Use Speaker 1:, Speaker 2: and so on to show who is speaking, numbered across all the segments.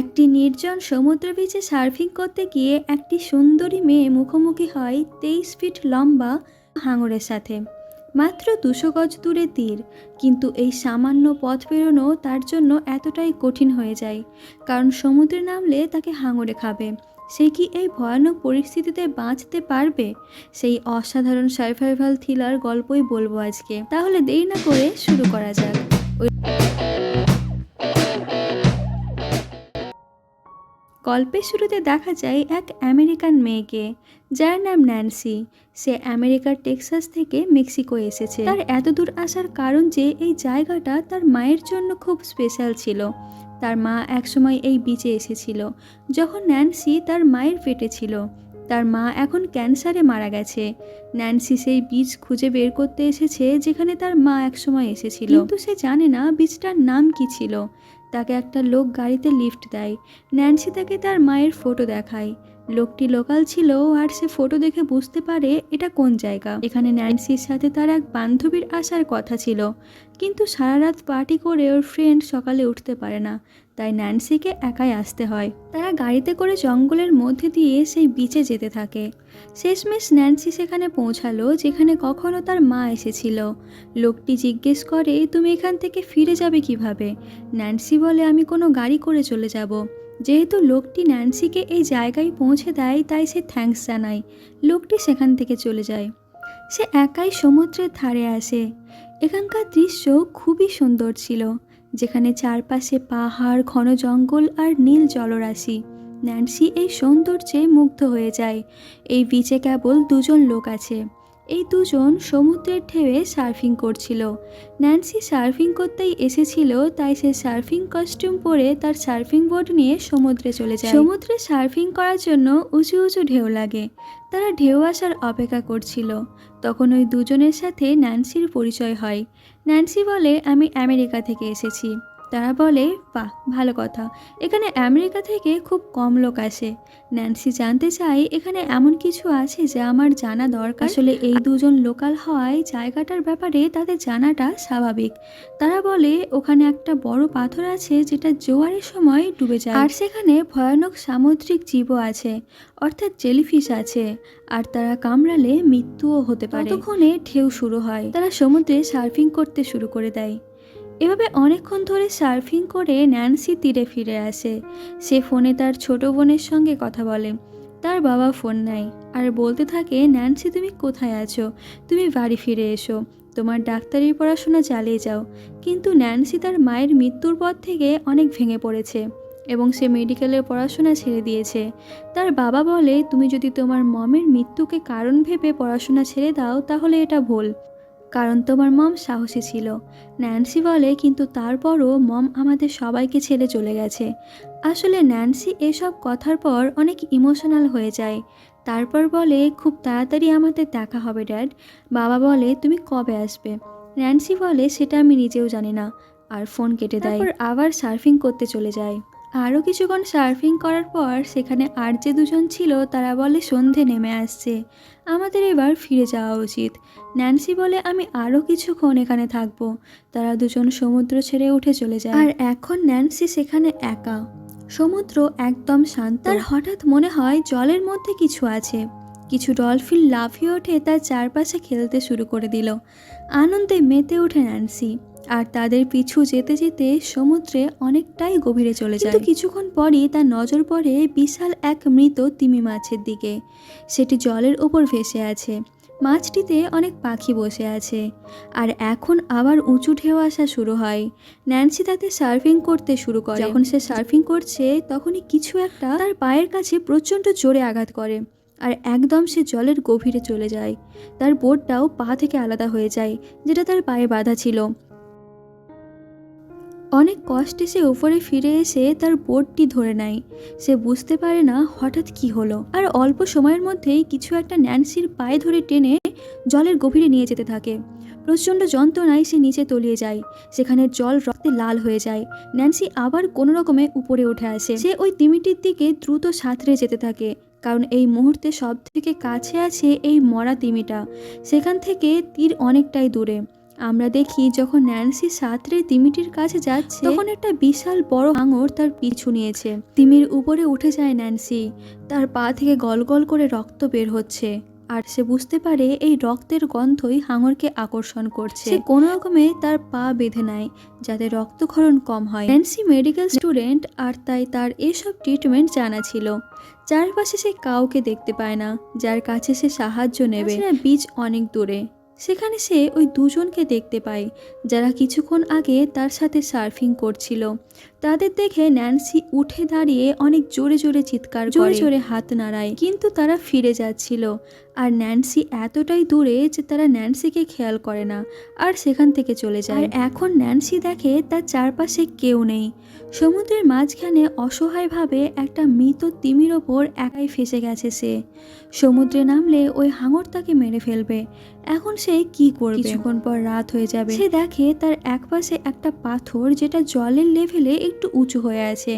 Speaker 1: একটি নির্জন সমুদ্র বিচে সার্ফিং করতে গিয়ে একটি সুন্দরী মেয়ে মুখোমুখি হয় তেইশ ফিট লম্বা হাঙরের সাথে। মাত্র দুশো গজ দূরে তীর, কিন্তু এই সামান্য পথ পেরোনো তার জন্য এতটাই কঠিন হয়ে যায়, কারণ সমুদ্রে নামলে তাকে হাঙরে খাবে। সে কি এই ভয়ানক পরিস্থিতিতে বাঁচতে পারবে? সেই অসাধারণ সার্ভাইভাল থ্রিলার গল্পই বলব আজকে। তাহলে দেরি না করে শুরু করা যাক। গল্পের শুরুতে দেখা যায় এক আমেরিকান মেয়েকে, যার নাম ন্যান্সি। সে আমেরিকার টেক্সাস থেকে মেক্সিকো এসেছে। তার এত দূর আসার কারণ যে এই জায়গাটা তার মায়ের জন্য খুব স্পেশাল ছিল। তার মা একসময় এই বিচে এসেছিল, যখন ন্যান্সি তার মায়ের পেটে ছিল। তার মা এখন ক্যান্সারে মারা গেছে। ন্যান্সি সেই বীজ খুঁজে বের করতে এসেছে, যেখানে তার মা একসময় এসেছিল। কিন্তু সে জানে না বীজটার নাম কি ছিল। তাকে একটা লোক গাড়িতে লিফট দেয়। ন্যান্সি তাকে তার মায়ের ফটো দেখায়। লোকটি লোকাল ছিল আর সে ফটো দেখে বুঝতে পারে এটা কোন জায়গা। এখানে ন্যান্সির সাথে তার এক বান্ধবীর আসার কথা ছিল। কিন্তু সারা রাত পার্টি করে ওর ফ্রেন্ড সকালে উঠতে পারে না। তাই ন্যান্সিকে একাই আসতে হয়। তারা গাড়িতে করে জঙ্গলের মধ্যে দিয়ে সেই বিচে যেতে থাকে। শেষমেশ ন্যান্সি সেখানে পৌঁছালো, যেখানে কখনো তার মা এসেছিল। লোকটি জিজ্ঞেস করে, তুমি এখান থেকে ফিরে যাবে কীভাবে? ন্যান্সি বলে, আমি কোনো গাড়ি করে চলে যাব। যেহেতু লোকটি ন্যান্সিকে এই জায়গায় পৌঁছে দেয়, তাই সে থ্যাঙ্কস জানায়। লোকটি সেখান থেকে চলে যায়। সে একাই সমুদ্রের ধারে আসে। এখানকার দৃশ্য খুবই সুন্দর ছিল, যেখানে চারপাশে পাহাড়, ঘন জঙ্গল আর নীল জলরাশি। ন্যান্সি এই সৌন্দর্যে মুগ্ধ হয়ে যায়। এই বিচে কেবল দুজন লোক আছে। এই দুজন সমুদ্রের ঢেউয়ে সার্ফিং করছিল। ন্যান্সি সার্ফিং করতেই এসেছিল, তাই সে সার্ফিং কস্টিউম পরে তার সার্ফিং বোর্ড নিয়ে সমুদ্রে চলে যায়। সমুদ্রে সার্ফিং করার জন্য উঁচু উঁচু ঢেউ লাগে। তারা ঢেউ আসার অপেক্ষা করছিল। তখন ওই দুজনের সাথে ন্যান্সির পরিচয় হয়। ন্যান্সি বলে, আমি আমেরিকা থেকে এসেছি। তারা বলে, বাহ, ভালো কথা। এখানে আমেরিকা থেকে খুব কম লোক আসে। ন্যান্সি জানতে চাই এখানে এমন কিছু আছে যা আমার জানা দরকার। আসলে এই দুজন লোকাল হওয়ায় জায়গাটার ব্যাপারে তাদের জানাটা স্বাভাবিক। তারা বলে, ওখানে একটা বড় পাথর আছে যেটা জোয়ারের সময় ডুবে যায়। আর সেখানে ভয়ানক সামুদ্রিক জীবও আছে, অর্থাৎ জেলিফিশ আছে। আর তারা কামড়ালে মৃত্যুও হতে পারে। ততক্ষণে ঢেউ শুরু হয়। তারা সমুদ্রে সার্ফিং করতে শুরু করে দেয়। এভাবে অনেকক্ষণ ধরে সার্ফিং করে ন্যান্সি তীরে ফিরে আসে। সে ফোনে তার ছোট বোনের সঙ্গে কথা বলে। তার বাবা ফোন নেয় আর বলতে থাকে, ন্যান্সি, তুমি কোথায় আছো? তুমি বাড়ি ফিরে এসো। তোমার ডাক্তারির পড়াশোনা চালিয়ে যাও। কিন্তু ন্যান্সি তার মায়ের মৃত্যুর পর থেকে অনেক ভেঙে পড়েছে এবং সে মেডিকেলের পড়াশোনা ছেড়ে দিয়েছে। তার বাবা বলে, তুমি যদি তোমার মমের মৃত্যুকে কারণ ভেবে পড়াশোনা ছেড়ে দাও, তাহলে এটা ভুল। কারণ তোমার মম সাহসী ছিল। ন্যান্সি বলে কিন্তু তারপরও মম আমাদের সবাইকে ছেড়ে চলে গেছে। আসলে ন্যান্সি এসব কথার পর অনেক ইমোশনাল হয়ে যায়। তারপর বলে খুব তাড়াতাড়ি আমাদের দেখা হবে ড্যাড। বাবা বলে তুমি কবে আসবে? ন্যান্সি বলে সেটা আমি নিজেও জানি না। আর ফোন কেটে দেয়। আবার সার্ফিং করতে চলে যায়। আরও কিছুক্ষণ সার্ফিং করার পর সেখানে আর যে দুজন ছিল তারা বলে সন্ধে নেমে আসছে। আমাদের এবার ফিরে যাওয়া উচিত। ন্যান্সি বলে, আমি আরও কিছুক্ষণ এখানে থাকব। তারা দুজন সমুদ্র ছেড়ে উঠে চলে যায়। আর এখন ন্যান্সি সেখানে একা। সমুদ্র একদম শান্ত। তার হঠাৎ মনে হয় জলের মধ্যে কিছু আছে। কিছু ডলফিন লাফিয়ে ওঠে তার চারপাশে খেলতে শুরু করে দিল। আনন্দে মেতে ওঠে ন্যান্সি। আর তাদের পিছু যেতে যেতে সমুদ্রে অনেকটাই গভীরে চলে যায়। কিছুক্ষণ পরই তার নজর পড়ে বিশাল এক মৃত তিমি মাছের দিকে। সেটি জলের ওপর ভেসে আছে। মাছটিতে অনেক পাখি বসে আছে। আর এখন আবার উঁচু ঢেউ আসা শুরু হয়। ন্যান্সি তাতে সার্ফিং করতে শুরু করে। যখন সে সার্ফিং করছে, তখনই কিছু একটা তার পায়ের কাছে প্রচণ্ড জোরে আঘাত করে। আর একদম সে জলের গভীরে চলে যায়। তার বোটটাও পা থেকে আলাদা হয়ে যায়, যেটা তার পায়ে বাঁধা ছিল। অনেক কষ্টে সে উপরে ফিরে এসে তার বোটটি ধরে নেয়। সে বুঝতে পারে না হঠাৎ কি হলো। আর অল্প সময়ের মধ্যেই কিছু একটা ন্যান্সির পায়ে ধরে টেনে জলের গভীরে নিয়ে যেতে থাকে। প্রচণ্ড যন্ত্রণায় সে নিচে তলিয়ে যায়। সেখানে জল রক্তে লাল হয়ে যায়। ন্যান্সি আবার কোনো রকমে উপরে উঠে আসে। সে ওই তিমিটির দিকে দ্রুত সাঁতরে যেতে থাকে। কারণ এই মুহূর্তে সব থেকে কাছে আছে এই মরা তিমিটা সেখান থেকে তীর অনেকটাই দূরে। আমরা দেখি যখন ন্যান্সি সাঁতরে তিমিটির কাছে যাচ্ছে তখন একটা বিশাল বড় হাঙর তার পিছু নিয়েছে। তিমির উপরে উঠে যায় ন্যান্সি। তার পা থেকে গল গল করে রক্ত বের হচ্ছে। আর সে বুঝতে পারে এই রক্তের গন্ধই হাঙরকে আকর্ষণ করছে। সে কোনো রকমে তার পা বেঁধে নেয় যাতে রক্তক্ষরণ কম হয়। ন্যান্সি মেডিকেল স্টুডেন্ট আর তাই তার এসব ট্রিটমেন্ট জানা ছিল। চারপাশে সে কাউকে দেখতে পায় না যার কাছে সে সাহায্য নেবে। বীজ অনেক দূরে। সেখানে সে ওই দুজনকে দেখতে পায় যারা কিছুক্ষণ আগে তার সাথে সার্ফিং করছিল। তাদের দেখে ন্যান্সি উঠে দাঁড়িয়ে অনেক জোরে জোরে চিৎকার জোরে জোরে হাত নাড়ায়। কিন্তু তারা ফিরে যাচ্ছিল। আর ন্যান্সি এতটাই দূরে যে তারা ন্যান্সিকে খেয়াল করে না আর সেখান থেকে চলে যায়। আর এখন ন্যান্সি দেখে তার চারপাশে কেউ নেই। সমুদ্রের মাঝখানে অসহায়ভাবে একটা মৃত তিমির ওপর একাই ফেসে গেছে সে। সমুদ্রে নামলে ওই হাঙর তাকে মেরে ফেলবে। এখন সে কি করবে? কিছুক্ষণ পর রাত হয়ে যাবে। সে দেখে তার একপাশে একটা পাথর যেটা জলের লেভেলে একটু উঁচু হয়ে আছে।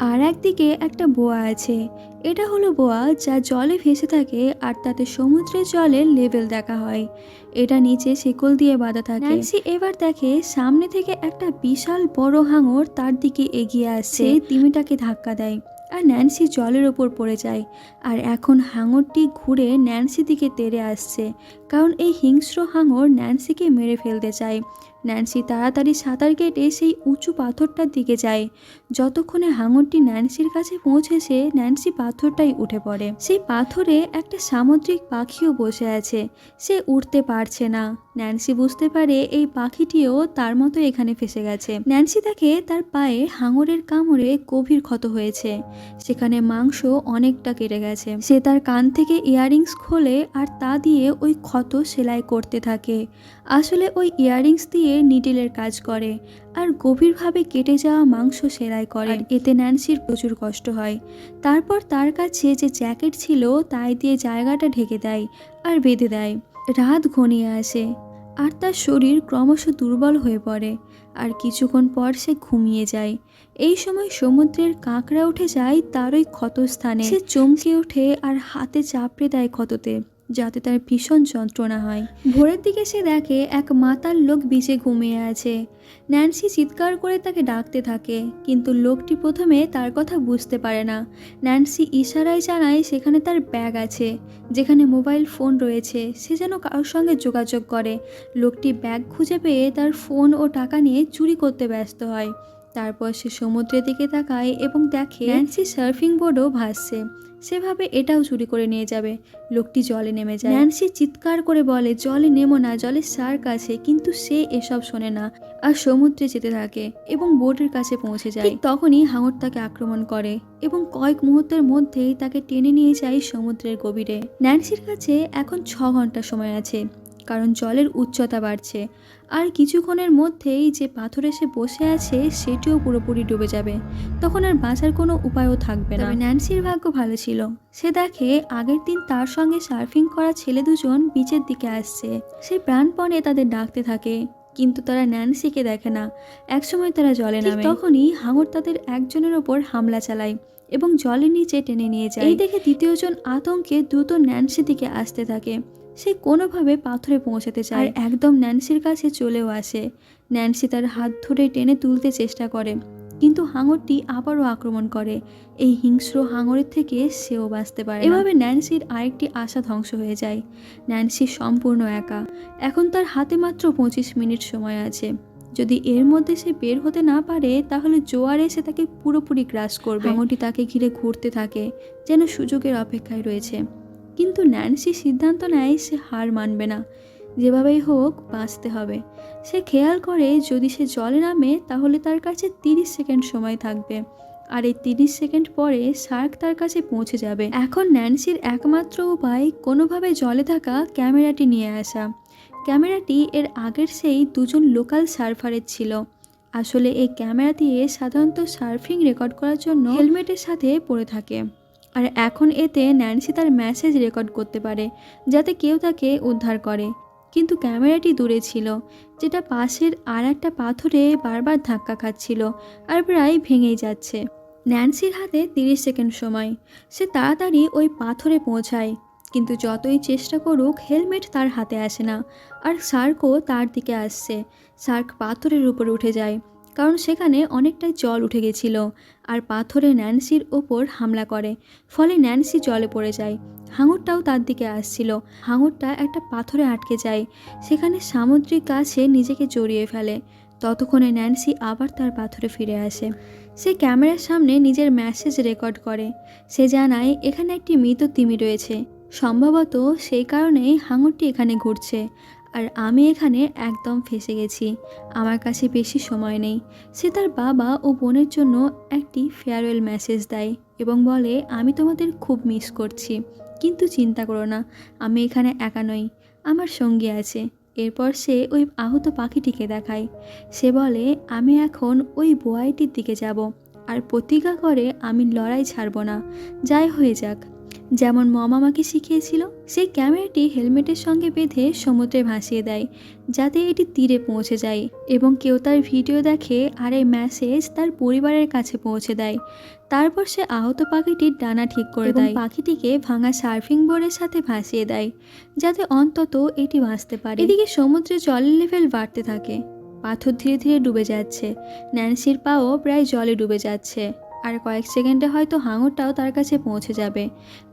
Speaker 1: আর একদিকে একটা বোয়া আছে। এটা হলো বোয়া যা জলে ভেসে থাকে আর তাতে সমুদ্রের জলের লেভেল দেখা হয়। এটা নিচে শিকল দিয়ে বাঁধা থাকে। ন্যান্সি এবার দেখে সামনে থেকে একটা বিশাল বড় হাঙর তার দিকে এগিয়ে আসছে। তিমিটাকে ধাক্কা দেয় আর ন্যান্সি জলের ওপর পড়ে যায়। আর এখন হাঙরটি ঘুরে ন্যান্সি দিকে তেড়ে আসছে। কারণ এই হিংস্র হাঙর ন্যান্সিকে মেরে ফেলতে চায়। ন্যান্সি তাড়াতাড়ি সাঁতার কেটে সেই উঁচু পাথরটার দিকে যায়। যতক্ষণে হাঙরটি ন্যান্সির কাছে পৌঁছেছে ন্যান্সি পাথরটাই উঠে পড়ে। সেই পাথরে একটা সামুদ্রিক পাখিও বসে আছে। সে উঠতে পারছে না। ন্যান্সি বুঝতে পারে এই পাখিটিও তার মতো এখানে ফেসে গেছে। ন্যান্সি তাকে তার পায়ে হাঙরের কামড়ে গভীর ক্ষত হয়েছে। সেখানে মাংস অনেকটা কেটে গেছে। সে তার কান থেকে ইয়াররিংস খোলে আর তা দিয়ে ওই ক্ষত সেলাই করতে থাকে। আসলে ওই ইয়াররিংস দিয়ে নিডেলের কাজ করে আর গভীরভাবে কেটে যাওয়া মাংস সেলাই করে। এতে ন্যান্সির প্রচুর কষ্ট হয়। তারপর তার কাছে যে জ্যাকেট ছিল তাই দিয়ে জায়গাটা ঢেকে দেয় আর বেঁধে দেয়। রাত ঘনিয়ে আসে আর তার শরীর ক্রমশ দুর্বল হয়ে পড়ে আর কিছুক্ষণ পর সে ঘুমিয়ে যায়। এই সময় সমুদ্রের কাঁকড়া উঠে যায় তার ওই ক্ষতস্থানে। সে চমকে ওঠে আর হাতে চাপড়ে দেয় ক্ষততে। যাতে তার ভীষণ যন্ত্রণা হয়। ভোরের দিকে সে দেখে এক মাতার লোক বিচে ঘুমিয়ে আছে। ন্যান্সি চিৎকার করে তাকে ডাকতে থাকে, কিন্তু লোকটি প্রথমে তার কথা বুঝতে পারে না। ন্যান্সি ইশারায় জানায় সেখানে তার ব্যাগ আছে, যেখানে মোবাইল ফোন রয়েছে। সে যেন কারোর সঙ্গে যোগাযোগ করে। লোকটি ব্যাগ খুঁজে পেয়ে তার ফোন ও টাকা নিয়ে চুরি করতে ব্যস্ত হয়। তারপর সে সমুদ্রের দিকে তাকায় এবং দেখে ন্যান্সি সার্ফিং বোর্ডও ভাসছে। সেভাবে এটাও চুরি করে নিয়ে যাবে। লোকটি জলে নেমে যায়। ন্যান্সি চিৎকার করে বলে জলে নেমো না জলে সার্ক আছে কিন্তু সে এসব শোনে না আর সমুদ্রে যেতে থাকে এবং বোটের কাছে পৌঁছে যায়। তখনই হাঙর তাকে আক্রমণ করে এবং কয়েক মুহূর্তের মধ্যেই তাকে টেনে নিয়ে যায় সমুদ্রের গভীরে। ন্যান্সির কাছে এখন ছ ঘণ্টা সময় আছে। কারণ জলের উচ্চতা বাড়ছে। আর কিছুক্ষণের মধ্যেই যে পাথর এসে বসে আছে সেটিও পুরোপুরি ডুবে যাবে। তখন আর বাঁচার কোনো উপায়ও থাকবে না। ন্যান্সির ভাগ্য ভালো ছিল। সে দেখে আগের দিন তার সঙ্গে সার্ফিং করা ছেলে দুজন বিচের দিকে আসছে। সে প্রাণপণে তাদের ডাকতে থাকে কিন্তু তারা ন্যান্সিকে দেখে না। একসময় তারা জলে নামে। তখনই হাঙর তাদের একজনের ওপর হামলা চালায় এবং জলের নিচে টেনে নিয়ে যায়। এই দেখে দ্বিতীয়জন আতঙ্কে দ্রুত ন্যান্সির দিকে আসতে থাকে। সে কোনোভাবে পাথরে পৌঁছাতে চায়। আর একদম ন্যান্সির কাছে চলেও আসে। ন্যান্সি তার হাত ধরে টেনে তুলতে চেষ্টা করে কিন্তু হাঙরটি আবারও আক্রমণ করে। এই হিংস্র হাঙরের থেকে সেও বাঁচতে পারে এভাবে ন্যান্সির আরেকটি আশা ধ্বংস হয়ে যায়। ন্যান্সি সম্পূর্ণ একা। এখন তার হাতে মাত্র পঁচিশ মিনিট সময় আছে। যদি এর মধ্যে সে বের হতে না পারে তাহলে জোয়ার এসে তাকে পুরোপুরি গ্রাস করবে। হাঙরটি তাকে ঘিরে ঘুরতে থাকে যেন সুযোগের অপেক্ষায় রয়েছে। কিন্তু ন্যান্সি সিদ্ধান্ত নেয় সে হার মানবে না। যেভাবেই হোক, বাঁচতে হবে। সে খেয়াল করে, যদি সে জলে নামে, তাহলে তার কাছে তিরিশ সেকেন্ড সময় থাকবে। আর এই তিরিশ সেকেন্ড পরে শার্ক তার কাছে পৌঁছে যাবে। এখন ন্যান্সির একমাত্র উপায়, কোনোভাবে জলে থাকা ক্যামেরাটি নিয়ে আসা। ক্যামেরাটি এর আগের সেই দুজন লোকাল সার্ফারের ছিল। আসলে এই ক্যামেরা দিয়ে সাধারণত সার্ফিং রেকর্ড করার জন্য হেলমেটের সাথে পড়ে থাকে। আর এখন এতে ন্যান্সি তার মেসেজ রেকর্ড করতে পারে, যাতে কেউ তাকে উদ্ধার করে। কিন্তু ক্যামেরাটি দূরে ছিল, যেটা পাশের আর একটা পাথরে বারবার ধাক্কা খাচ্ছিল আর প্রায় ভেঙেই যাচ্ছে। ন্যান্সির হাতে তিরিশ সেকেন্ড সময়, সে তাড়াতাড়ি ওই পাথরে পৌঁছায়। কিন্তু যতই চেষ্টা করুক, হেলমেট তার হাতে আসে না, আর সার্কও তার দিকে আসছে। সার্ক পাথরের উপর উঠে যায় কারণ সেখানে অনেকটাই জল উঠে গেছিল আর পাথরে ন্যান্সির ওপর হামলা করে, ফলে ন্যান্সি জলে পড়ে যায়। হাঙরটাও তার দিকে আসছিল। হাঙরটা একটা পাথরে আটকে যায়। সেখানে সামুদ্রিক গাছে নিজেকে জড়িয়ে ফেলে। ততক্ষণে ন্যান্সি আবার তার পাথরে ফিরে আসে। সে ক্যামেরার সামনে নিজের মেসেজ রেকর্ড করে। সে জানায়, এখানে একটি মৃত তিমি রয়েছে। সম্ভবত সেই কারণেই হাঙরটি এখানে ঘুরছে। আর আমি এখানে একদম ফেসে গেছি। আমার কাছে বেশি সময় নেই। সে তার বাবা ও বোনের জন্য একটি ফেয়ারওয়েল মেসেজ দেয় এবং বলে, আমি তোমাদের খুব মিস করছি। কিন্তু চিন্তা করো না, আমি এখানে একা নই। আমার সঙ্গী আছে। এরপর সে ওই আহত পাখিটিকে দেখায়। সে বলে, আমি এখন ওই বোয়াইটির দিকে যাব। আর প্রতিজ্ঞা করে আমি লড়াই ছাড়ব না। যাই হয়ে যাক। যেমন মম আমাকে শিখিয়েছিল সেই ক্যামেরাটি হেলমেটের সঙ্গে বেঁধে সমুদ্রে ভাসিয়ে দেয় যাতে এটি তীরে পৌঁছে যায় এবং কেউ তার ভিডিও দেখে আর এই মেসেজ তার পরিবারের কাছে পৌঁছে দেয়। তারপর সে আহত পাখিটির ডানা ঠিক করে দেয়। পাখিটিকে ভাঙা সার্ফিং বোর্ডের সাথে ভাসিয়ে দেয় যাতে অন্তত এটি ভাসতে পারে। এদিকে সমুদ্রে জলের লেভেল বাড়তে থাকে। পাথর ধীরে ধীরে ডুবে যাচ্ছে। ন্যান্সির পাও প্রায় জলে ডুবে যাচ্ছে। আর কয়েক সেকেন্ডে হয়তো হাঙরটাও তার কাছে পৌঁছে যাবে।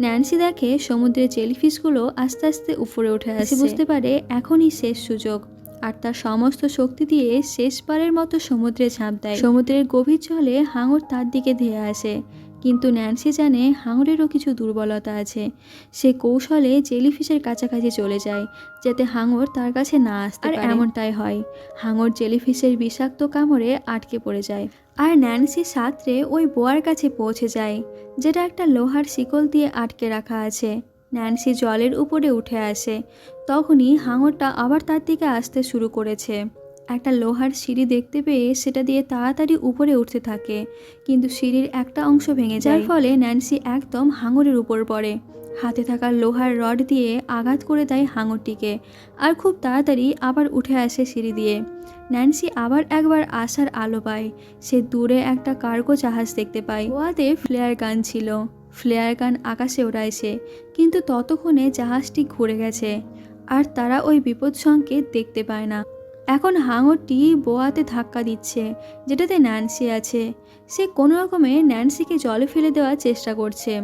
Speaker 1: ন্যান্সি দেখে সমুদ্রের জেলিফিশগুলো আস্তে আস্তে উপরে উঠে আসে। বুঝতে পারে এখনই শেষ সুযোগ, আর তার সমস্ত শক্তি দিয়ে শেষবারের মতো সমুদ্রে ঝাঁপ দেয়। সমুদ্রের গভীর জলে হাঙর তার দিকে ধেয়ে আসে। কিন্তু ন্যান্সি জানে হাঙরেরও কিছু দুর্বলতা আছে। সে কৌশলে জেলিফিশের কাছাকাছি চলে যায় যাতে হাঙর তার কাছে না আসতে আর এমনটাই হয়। হাঙর জেলিফিশের বিষাক্ত কামড়ে আটকে পড়ে যায়। আর ন্যান্সি সাঁতরে ওই বোয়ার কাছে পৌঁছে যায় যেটা একটা লোহার শিকল দিয়ে আটকে রাখা আছে। ন্যান্সি জলের উপরে উঠে আসে তখনই হাঙরটা আবার তার দিকে আসতে শুরু করেছে। একটা লোহার সিঁড়ি দেখতে পেয়ে সেটা দিয়ে তাড়াতাড়ি উপরে উঠতে থাকে। কিন্তু সিঁড়ির একটা অংশ ভেঙে যায়। যার ফলে ন্যান্সি একদম হাঙরের উপর পড়ে। হাতে থাকা লোহার রড দিয়ে আঘাত করে দেয় হাঙরটিকে আর খুব তাড়াতাড়ি আবার উঠে আসে সিঁড়ি দিয়ে। ন্যান্সি আবার একবার আসার আলো পায়। সে দূরে একটা কার্গো জাহাজ দেখতে পায়। গোয়াতে ফ্লেয়ার গান ছিল। ফ্লেয়ার গান আকাশে ওড়াইছে কিন্তু ততক্ষণে জাহাজটি ঘুরে গেছে। আর তারা ওই বিপদ সংকেত দেখতে পায় না। এখন হাঙরটি বোয়াতে ধাক্কা দিচ্ছে, যেটাতে ন্যান্সি আছে। সে কোনো রকমে ন্যান্সিকে জলে ফেলে দেওয়ার চেষ্টা করছে।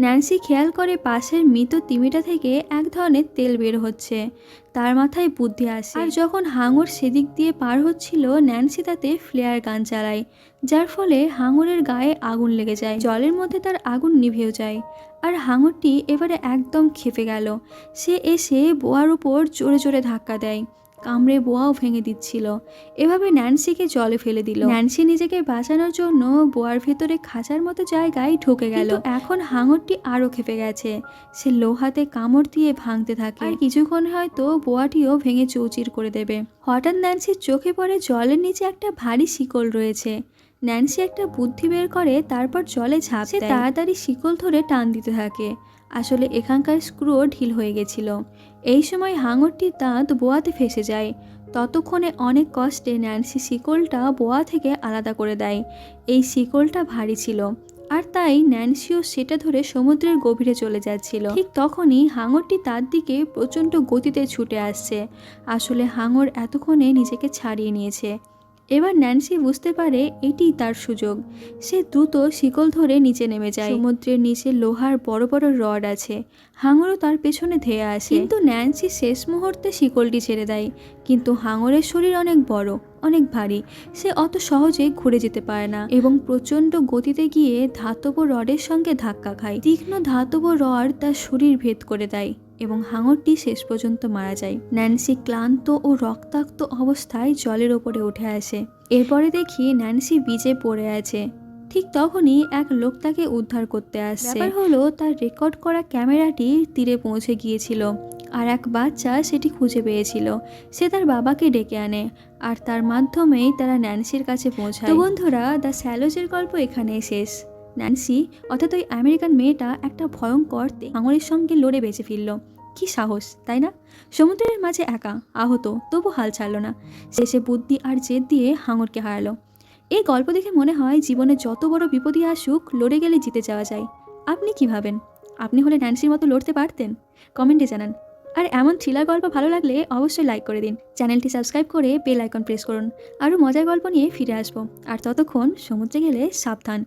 Speaker 1: ন্যান্সি খেয়াল করে পাশের মৃত তিমিটা থেকে এক ধরনের তেল বের হচ্ছে। তার মাথায় বুদ্ধি আসে। আর যখন হাঙর সেদিক দিয়ে পার হচ্ছিল, ন্যান্সি তাতে ফ্লেয়ার গান চালায়, যার ফলে হাঙরের গায়ে আগুন লেগে যায়। জলের মধ্যে তার আগুন নিভেও যায়। আর হাঙরটি এবারে একদম খেপে গেল। সে এসে বোয়ার উপর জোরে জোরে ধাক্কা দেয়। কামড়ে বোয়াও ভেঙে দিচ্ছিল। এভাবে ন্যান্সিকে জলে ফেলে দিল। ন্যান্সি নিজেকে বাঁচানোর জন্য বোয়ার ভেতরে খাঁচার মতো জায়গায় ঢুকে গেল। এখন হাঙরটি আরও খেপে গেছে। সে লোহাতে কামড় দিয়ে ভাঙতে থাকে। আর কিছুক্ষণ হয়তো বোয়াটিও ভেঙে চৌচির করে দেবে। হঠাৎ ন্যান্সির চোখে পড়ে জলের নিচে একটা ভারী শিকল রয়েছে। ন্যান্সি একটা বুদ্ধি বের করে তারপর জলে ঝাঁপ তাড়াতাড়ি শিকল ধরে টান দিতে থাকে। আসলে এখানকার স্ক্রুও ঢিল হয়ে গেছিল। এই সময় হাঙরটির দাঁত বোয়াতে ফেসে যায়। ততক্ষণে অনেক কষ্টে ন্যান্সি শিকলটা বোয়া থেকে আলাদা করে দেয়। এই শিকলটা ভারী ছিল, আর তাই ন্যান্সিও সেটা ধরে সমুদ্রের গভীরে চলে যাচ্ছিল। ঠিক তখনই হাঙরটি তার দিকে প্রচণ্ড গতিতে ছুটে আসছে। আসলে হাঙর এতক্ষণে নিজেকে ছাড়িয়ে নিয়েছে। এবার ন্যান্সি বুঝতে পারে এটিই তার সুযোগ। সে দ্রুত শিকল ধরে নিচে নেমে যায়। সমুদ্রের নিচে লোহার বড় বড় রড আছে। হাঙরও তার পেছনে ধেয়ে আসে। কিন্তু ন্যান্সি শেষ মুহূর্তে শিকলটি ছেড়ে দেয়। কিন্তু হাঙরের শরীর অনেক বড়, অনেক ভারী। সে অত সহজে ঘুরে যেতে পারে না এবং প্রচণ্ড গতিতে গিয়ে ধাতব রডের সঙ্গে ধাক্কা খায়। তীক্ষ্ণ ধাতব রড তার শরীর ভেদ করে দেয়। এবং হাঙরটি শেষ পর্যন্ত মারা যায়। ন্যান্সি ক্লান্ত ও রক্তাক্ত অবস্থায় জলের ওপরে উঠে আসে। এরপরে দেখি ন্যান্সি বিজে পড়ে আছে। ঠিক তখনই এক লোক তাকে উদ্ধার করতে আসছে। ব্যাপার হলো তার রেকর্ড করা ক্যামেরাটি তীরে পৌঁছে গিয়েছিল আর এক বাচ্চা সেটি খুঁজে পেয়েছিল। সে তার বাবাকে ডেকে আনে আর তার মাধ্যমেই তারা ন্যান্সির কাছে পৌঁছায়। বন্ধুরা দ্য স্যালোজের গল্প এখানেই শেষ। ন্যান্সি অর্থাৎ ওই আমেরিকান মেয়েটা একটা ভয়ঙ্কর আঙুরের সঙ্গে লড়ে বেঁচে ফিরল। কি সাহস, তাই না? সমুদ্রের মাঝে একা, আহত, তবু হাল ছাড়লো না। শেষে বুদ্ধি আর জেদ দিয়ে হাঙরকে হারালো। এই গল্প দেখে মনে হয় জীবনে যত বড় বিপদই আসুক, লড়ে গেলে জিতে যাওয়া যায়। আপনি কি ভাবেন? আপনি হলে ন্যান্সির মতো লড়তে পারতেন? কমেন্টে জানান। আর এমন থ্রিলার গল্প ভালো লাগলে অবশ্যই লাইক করে দিন। চ্যানেলটি সাবস্ক্রাইব করে বেল আইকন প্রেস করুন। আরও মজার গল্প নিয়ে ফিরে আসব। আর ততক্ষণ সমুদ্রে গেলে সাবধান।